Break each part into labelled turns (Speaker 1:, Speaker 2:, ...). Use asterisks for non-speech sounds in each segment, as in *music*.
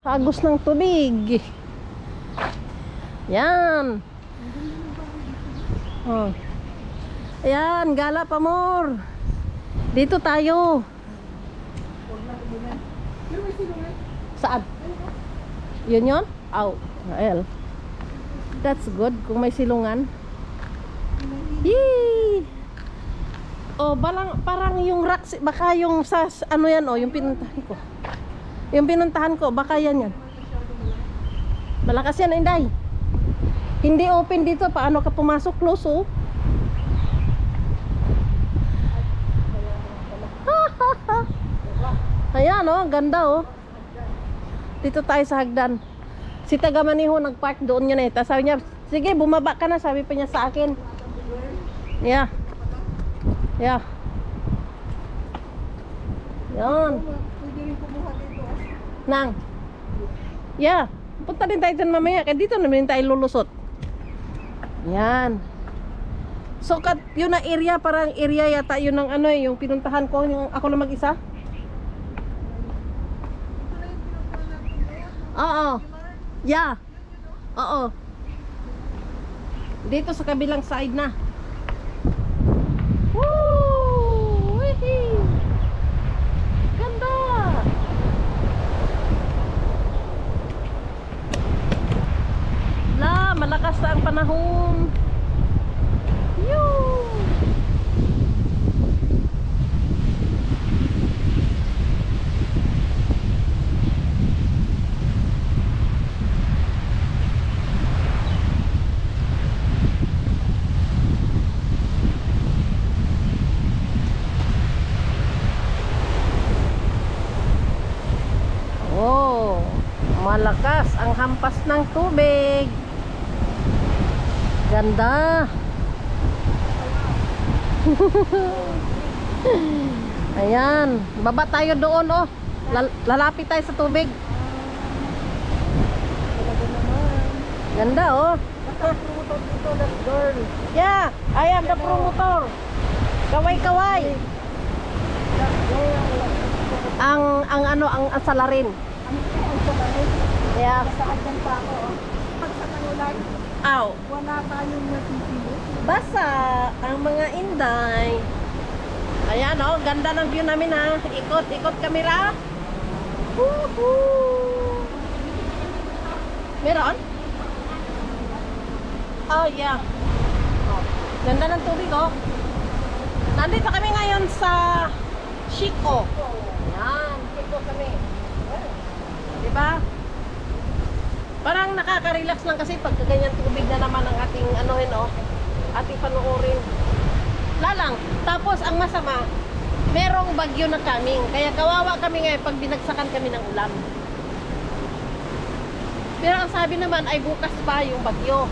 Speaker 1: Agos ng tubig. Yan. Oh. Ayan, gala pa more. Dito tayo. Saan? Yun yun? Aw. Well. That's good kung may silungan. Yee! Oh, balang, parang yung rocks, baka yung sa, ano yan oh, yung pinuntahan ko. Yung pinuntahan ko, baka yan yan. Malakas yan, Inday. Hindi open dito, paano ka pumasok? Close, oh. *laughs* Ayan, oh, ganda, oh. Dito tayo sa hagdan. Si taga Maniho nagpark doon yun eh. Tapos sabi niya, sige, bumaba ka na, sabi pa niya sa akin. Yeah. Yeah. Yan. Nang. Yeah. Punta din tayo dyan mamaya. Kaya dito naman tayo lulusot. Yan. So, kat, yun na area, parang area yata yun ng ano eh, yung pinuntahan ko, yung ako lang mag-isa. Oo. Yeah. Oo. Dito sa kabilang side na. Malakas na ang panahon. Yoo! Oh, malakas ang hampas ng tubig. Ganda. Ayan, baba tayo doon oh. Lal- lalapit tayo sa tubig. Ganda oh. Yeah, I am the promoter. Kaway-kaway. Ang ang ano ang asalarin. Yeah.
Speaker 2: Saan pa ako? Pag sa kanulan,
Speaker 1: Aw.
Speaker 2: wala tayong natitili.
Speaker 1: Basa ang mga inday. Ayan oh, ganda ng view namin ha. Ikot, ikot kamera. Woohoo! Meron? Oh, yeah. Oh, ganda ng tubig oh. Nandito kami ngayon sa Chico. Yan, Chico kami. Diba? Parang nakaka-relax lang kasi pag ganyan tubig na naman ang ating anuhin oh. Ating panoorin. Lalang. Tapos ang masama, merong bagyo na coming. Kaya kawawa kami ngayon pag binagsakan kami ng ulan. Pero ang sabi naman ay bukas pa yung bagyo.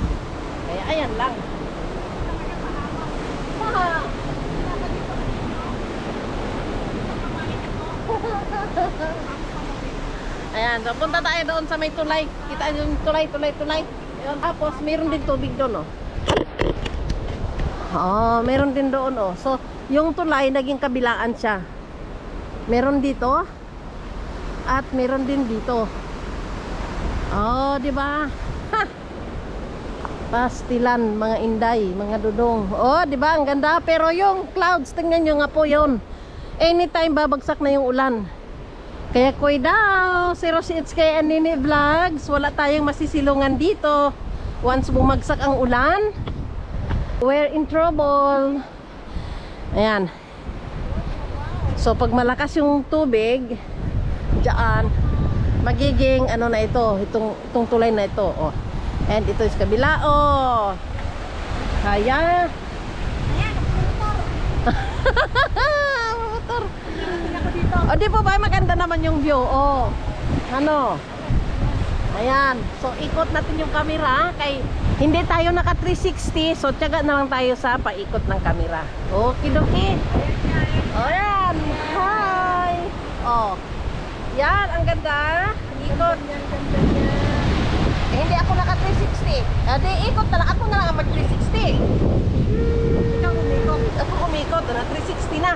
Speaker 1: Kaya ayan lang. Ah. Ayan, so punta tayo doon sa may tulay. Kita niyo yung tulay, tulay, tulay. Ayun, tapos meron din tubig doon, oh. Oo, meron din doon, oh. So, yung tulay, naging kabilaan siya. Meron dito. At meron din dito. Oh, di ba? Pastilan, mga inday, mga dudong. Oh, di ba? Ang ganda. Pero yung clouds, tingnan nyo nga po yun. Anytime babagsak na yung ulan. Kaya koy daw, 06 kay Anini Vlogs. Wala tayong masisilungan dito. Once bumagsak ang ulan, we're in trouble. Ayan. So pag malakas yung tubig, diyan, magiging ano na ito, itong, itong tulay na ito. Oh. And ito is kabila. Oh. Kaya. Motor. *laughs* O di po ba maganda naman yung view? Oh. Ano? Ayan. So ikot natin yung camera kay hindi tayo naka 360 so tiyaga na lang tayo sa paikot ng camera. Okay doki. O yan. Hi. Oh. Yan ang ganda. Ikot. Eh, hindi ako naka 360. Ah, di ikot na. Ako na lang ang mag 360.
Speaker 2: Ikaw umikot.
Speaker 1: Ako umikot na 360 na.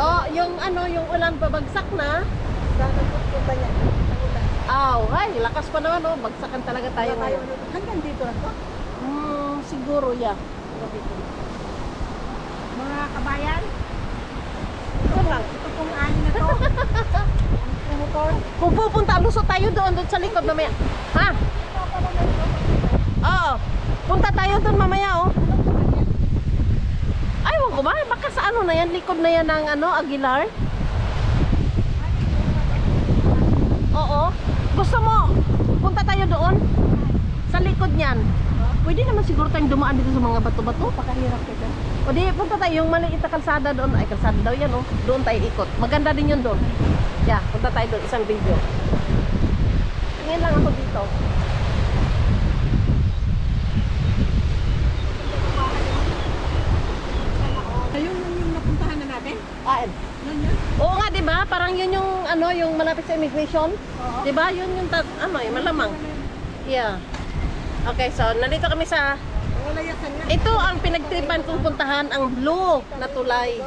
Speaker 1: Oh, yung ano, yung ulan babagsak na.
Speaker 2: Sana po
Speaker 1: lakas pa naman, oh. Bagsakan talaga tayo ngayon.
Speaker 2: hanggang dito lang to.
Speaker 1: Hmm, siguro, yeah.
Speaker 2: Mga kabayan,
Speaker 1: Ito lang.
Speaker 2: ito pong ani na to. *laughs* Motor.
Speaker 1: Kung pupunta, lusot tayo doon, doon sa likod mamaya. Ha? Oo. Punta tayo doon mamaya, oh. Wag ko ba? Baka sa ano na yan? Likod na yan ng ano, Aguilar? Oo. Gusto mo, punta tayo doon? Sa likod niyan. Pwede naman siguro tayong dumaan dito sa mga bato-bato.
Speaker 2: Pakahirap ka dyan.
Speaker 1: O di, punta tayo yung maliit na kalsada doon. Ay, kalsada daw yan, oh. Doon tayo ikot. Maganda din yun doon. Yeah, punta tayo doon. Isang video. Tingin lang ako dito.
Speaker 2: Ayun yun yung napuntahan na yun.
Speaker 1: Oo nga, di ba? Parang yun yung, ano, yung malapit sa immigration.
Speaker 2: Oo.
Speaker 1: Di ba? Yun yung, ano, yung malamang. Yeah. Okay, so, nandito kami sa, ito ang pinagtripan kong puntahan, ang blue na tulay.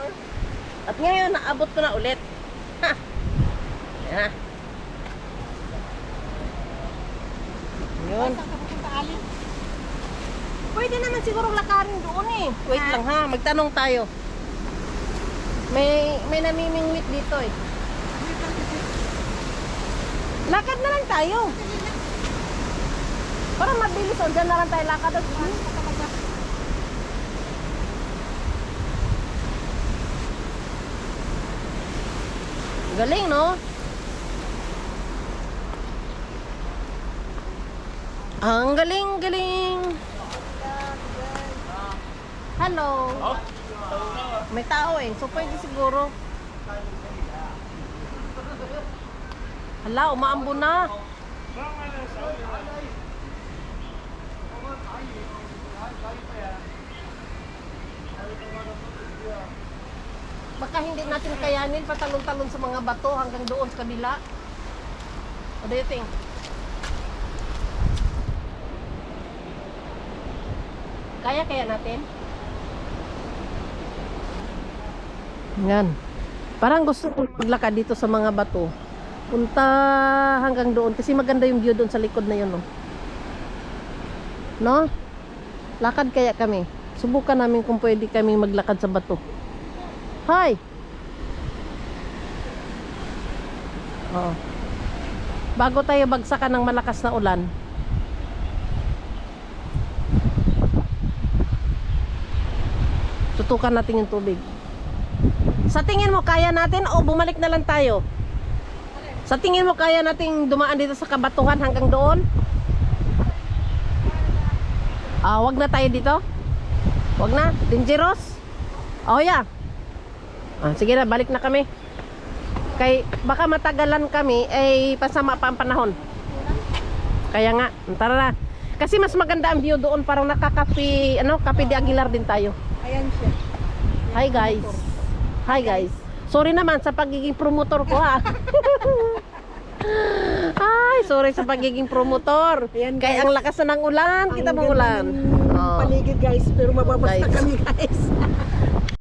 Speaker 1: At ngayon, naabot ko na ulit. Ha! Yan na. Yun. Pwede naman siguro lakarin doon eh. Wait lang ha, magtanong tayo. May may namimingwit dito eh. Lakad na lang tayo. Para mabilis o dyan na lang tayo lakad. Galing no? Ang galing, galing. Hello. May tao eh. So pwede siguro. Hala, umaambo na. Baka hindi natin kayanin patalon-talon sa mga bato hanggang doon sa kabila. What do you think? Kaya kaya natin? Yan. Parang gusto ko maglakad dito sa mga bato. Punta hanggang doon kasi maganda yung view doon sa likod na yun, no. No? Lakad kaya kami. Subukan namin kung pwede kami maglakad sa bato. Hi. Oo. Bago tayo bagsakan ng malakas na ulan, tutukan natin yung tubig. Sa tingin mo, kaya natin o bumalik na lang tayo? Sa tingin mo, kaya nating dumaan dito sa kabatuhan hanggang doon? Ah, wag na tayo dito? Wag na? Dangerous? Oh, yeah. Ah, sige na, balik na kami. Kay, baka matagalan kami, ay pasama pa ang panahon. Kaya nga, tara na. Kasi mas maganda ang view doon, parang nakakapi, ano, kape de Aguilar din tayo.
Speaker 2: Ayan siya.
Speaker 1: Hi guys. Hi guys. Sorry naman sa pagiging promotor ko ha. *laughs* Ay, sorry sa pagiging promotor.
Speaker 2: Ayan,
Speaker 1: Kaya ang lakas na ng ulan, kita mo
Speaker 2: Ang
Speaker 1: ulan.
Speaker 2: ganda ng
Speaker 1: Oh.
Speaker 2: Paligid guys, pero mababasta
Speaker 1: Guys.
Speaker 2: kami guys.